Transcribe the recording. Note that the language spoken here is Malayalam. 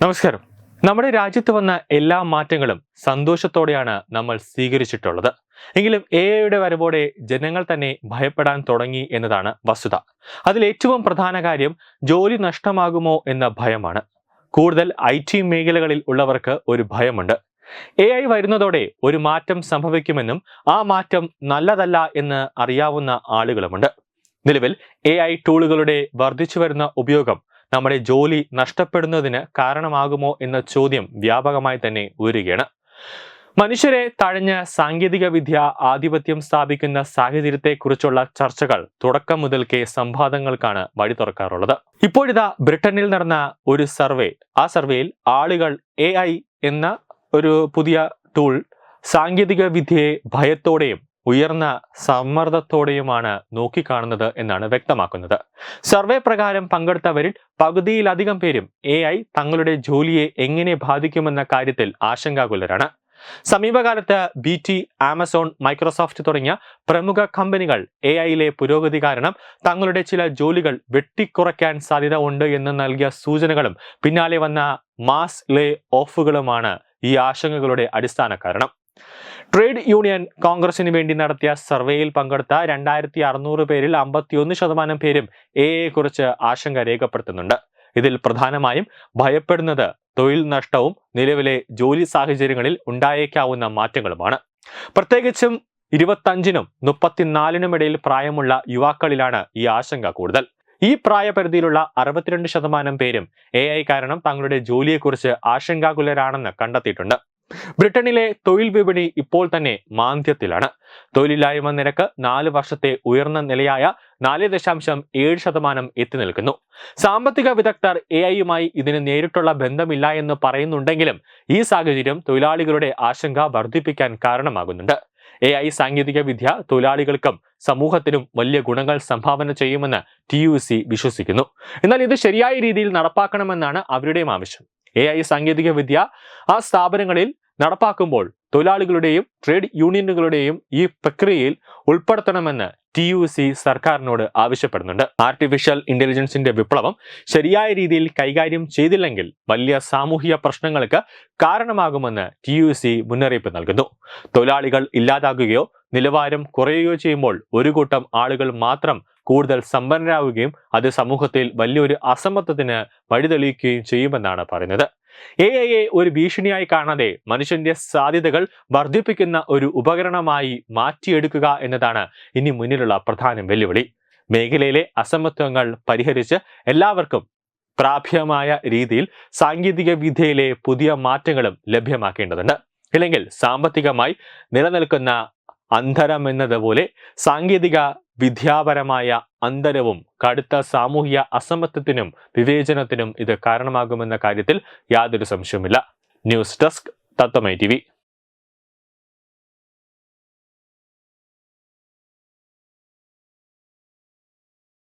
നമസ്കാരം. നമ്മുടെ രാജ്യത്ത് വന്ന എല്ലാ മാറ്റങ്ങളും സന്തോഷത്തോടെയാണ് നമ്മൾ സ്വീകരിച്ചിട്ടുള്ളത്. എങ്കിലും എ ഐയുടെ വരവോടെ ജനങ്ങൾ തന്നെ ഭയപ്പെടാൻ തുടങ്ങി എന്നതാണ് വസ്തുത. അതിൽ ഏറ്റവും പ്രധാന കാര്യം ജോലി നഷ്ടമാകുമോ എന്ന ഭയമാണ്. കൂടുതൽ ഐ ടി മേഖലകളിൽ ഉള്ളവർക്ക് ഒരു ഭയമുണ്ട്. എ ഐ വരുന്നതോടെ ഒരു മാറ്റം സംഭവിക്കുമെന്നും ആ മാറ്റം നല്ലതല്ല എന്ന് അറിയാവുന്ന ആളുകളുമുണ്ട്. നിലവിൽ എ ഐ ടൂളുകളുടെ വർദ്ധിച്ചു വരുന്ന ഉപയോഗം നമ്മുടെ ജോലി നഷ്ടപ്പെടുന്നതിന് കാരണമാകുമോ എന്ന ചോദ്യം വ്യാപകമായി തന്നെ ഉയരുകയാണ്. മനുഷ്യരെ തഴഞ്ഞ സാങ്കേതിക വിദ്യ ആധിപത്യം സ്ഥാപിക്കുന്ന സാഹചര്യത്തെക്കുറിച്ചുള്ള ചർച്ചകൾ തുടക്കം മുതൽക്കേ സംവാദങ്ങൾക്കാണ് വഴി തുറക്കാറുള്ളത്. ഇപ്പോഴിതാ ബ്രിട്ടനിൽ നടന്ന ഒരു സർവേ ആ സർവേയിൽ ആളുകൾ എ എന്ന ഒരു പുതിയ ടൂൾ സാങ്കേതിക വിദ്യയെ ഭയത്തോടെയും ഉയർന്ന സമ്മർദ്ദത്തോടെയുമാണ് നോക്കിക്കാണുന്നത് എന്നാണ് വ്യക്തമാക്കുന്നത്. സർവേ പ്രകാരം പങ്കെടുത്തവരിൽ പകുതിയിലധികം പേരും എ ഐ തങ്ങളുടെ ജോലിയെ എങ്ങനെ ബാധിക്കുമെന്ന കാര്യത്തിൽ ആശങ്കാകുലരാണ്. സമീപകാലത്ത് ബി ടി ആമസോൺ മൈക്രോസോഫ്റ്റ് തുടങ്ങിയ പ്രമുഖ കമ്പനികൾ എ ഐയിലെ പുരോഗതി കാരണം തങ്ങളുടെ ചില ജോലികൾ വെട്ടിക്കുറയ്ക്കാൻ സാധ്യത ഉണ്ട് എന്ന് നൽകിയ സൂചനകളും പിന്നാലെ വന്ന മാസ് ലേ ഓഫുകളുമാണ് ഈ ആശങ്കകളുടെ അടിസ്ഥാന കാരണം. ട്രേഡ് യൂണിയൻ കോൺഗ്രസിന് വേണ്ടി നടത്തിയ സർവേയിൽ പങ്കെടുത്ത രണ്ടായിരത്തി അറുന്നൂറ് പേരിൽ അമ്പത്തിയൊന്ന് ശതമാനം പേരും എ കുറിച്ച് ആശങ്ക രേഖപ്പെടുത്തുന്നുണ്ട്. ഇതിൽ പ്രധാനമായും ഭയപ്പെടുന്നത് തൊഴിൽ നഷ്ടവും നിലവിലെ ജോലി സാഹചര്യങ്ങളിൽ ഉണ്ടായേക്കാവുന്ന മാറ്റങ്ങളുമാണ്. പ്രത്യേകിച്ചും ഇരുപത്തഞ്ചിനും മുപ്പത്തിനാലിനും ഇടയിൽ പ്രായമുള്ള യുവാക്കളിലാണ് ഈ ആശങ്ക കൂടുതൽ. ഈ പ്രായപരിധിയിലുള്ള അറുപത്തിരണ്ട് ശതമാനം പേരും എ കാരണം തങ്ങളുടെ ജോലിയെക്കുറിച്ച് ആശങ്കാകുലരാണെന്ന് കണ്ടെത്തിയിട്ടുണ്ട്. ബ്രിട്ടനിലെ തൊഴിൽ വിപണി ഇപ്പോൾ തന്നെ മാന്ദ്യത്തിലാണ്. തൊഴിലില്ലായ്മ നിരക്ക് നാല് വർഷത്തെ ഉയർന്ന നിലയായ നാല് ദശാംശം ഏഴ് ശതമാനം എത്തി നിൽക്കുന്നു. സാമ്പത്തിക വിദഗ്ധർ എ ഐയുമായി ഇതിന് നേരിട്ടുള്ള ബന്ധമില്ല എന്ന് പറയുന്നുണ്ടെങ്കിലും ഈ സാഹചര്യം തൊഴിലാളികളുടെ ആശങ്ക വർദ്ധിപ്പിക്കാൻ കാരണമാകുന്നുണ്ട്. എ ഐ സാങ്കേതിക വിദ്യ തൊഴിലാളികൾക്കും സമൂഹത്തിനും വലിയ ഗുണങ്ങൾ സംഭാവന ചെയ്യുമെന്ന് ടി വിശ്വസിക്കുന്നു. എന്നാൽ ഇത് ശരിയായ രീതിയിൽ നടപ്പാക്കണമെന്നാണ് അവരുടെയും ആവശ്യം. എ ഐ സാങ്കേതിക വിദ്യ ആ സ്ഥാപനങ്ങളിൽ നടപ്പാക്കുമ്പോൾ തൊഴിലാളികളുടെയും ട്രേഡ് യൂണിയനുകളുടെയും ഈ പ്രക്രിയയിൽ ഉൾപ്പെടുത്തണമെന്ന് ടി യു സി സർക്കാരിനോട് ആവശ്യപ്പെടുന്നുണ്ട്. ആർട്ടിഫിഷ്യൽ ഇന്റലിജൻസിന്റെ വിപ്ലവം ശരിയായ രീതിയിൽ കൈകാര്യം ചെയ്തില്ലെങ്കിൽ വലിയ സാമൂഹിക പ്രശ്നങ്ങൾക്ക് കാരണമാകുമെന്ന് ടി യു സി മുന്നറിയിപ്പ് നൽകുന്നു. തൊഴിലാളികൾ ഇല്ലാതാകുകയോ നിലവാരം കുറയുകയോ ചെയ്യുമ്പോൾ ഒരു കൂട്ടം ആളുകൾ മാത്രം കൂടുതൽ സമ്പന്നരാകുകയും അത് സമൂഹത്തിൽ വലിയൊരു അസമത്വത്തിന് വഴിതെളിയിക്കുകയും ചെയ്യുമെന്നാണ് പറയുന്നത്. എ ഐയെ ഒരു ഭീഷണിയായി കാണാതെ മനുഷ്യന്റെ സാധ്യതകൾ വർദ്ധിപ്പിക്കുന്ന ഒരു ഉപകരണമായി മാറ്റിയെടുക്കുക എന്നതാണ് ഇനി മുന്നിലുള്ള പ്രധാന വെല്ലുവിളി. മേഖലയിലെ അസമത്വങ്ങൾ പരിഹരിച്ച് എല്ലാവർക്കും പ്രാപ്യമായ രീതിയിൽ സാങ്കേതിക വിദ്യയിലെ പുതിയ മാറ്റങ്ങളും ലഭ്യമാക്കേണ്ടതുണ്ട്. ഇല്ലെങ്കിൽ സാമ്പത്തികമായി നിലനിൽക്കുന്ന അന്തരം എന്നതുപോലെ സാങ്കേതിക വിദ്യാപരമായ അന്തരവും കടുത്ത സാമൂഹ്യ അസമത്വത്തിനും വിവേചനത്തിനും ഇത് കാരണമാകുമെന്ന കാര്യത്തിൽ യാതൊരു സംശയവുമില്ല. ന്യൂസ് ഡെസ്ക് തത്വമൈ ടി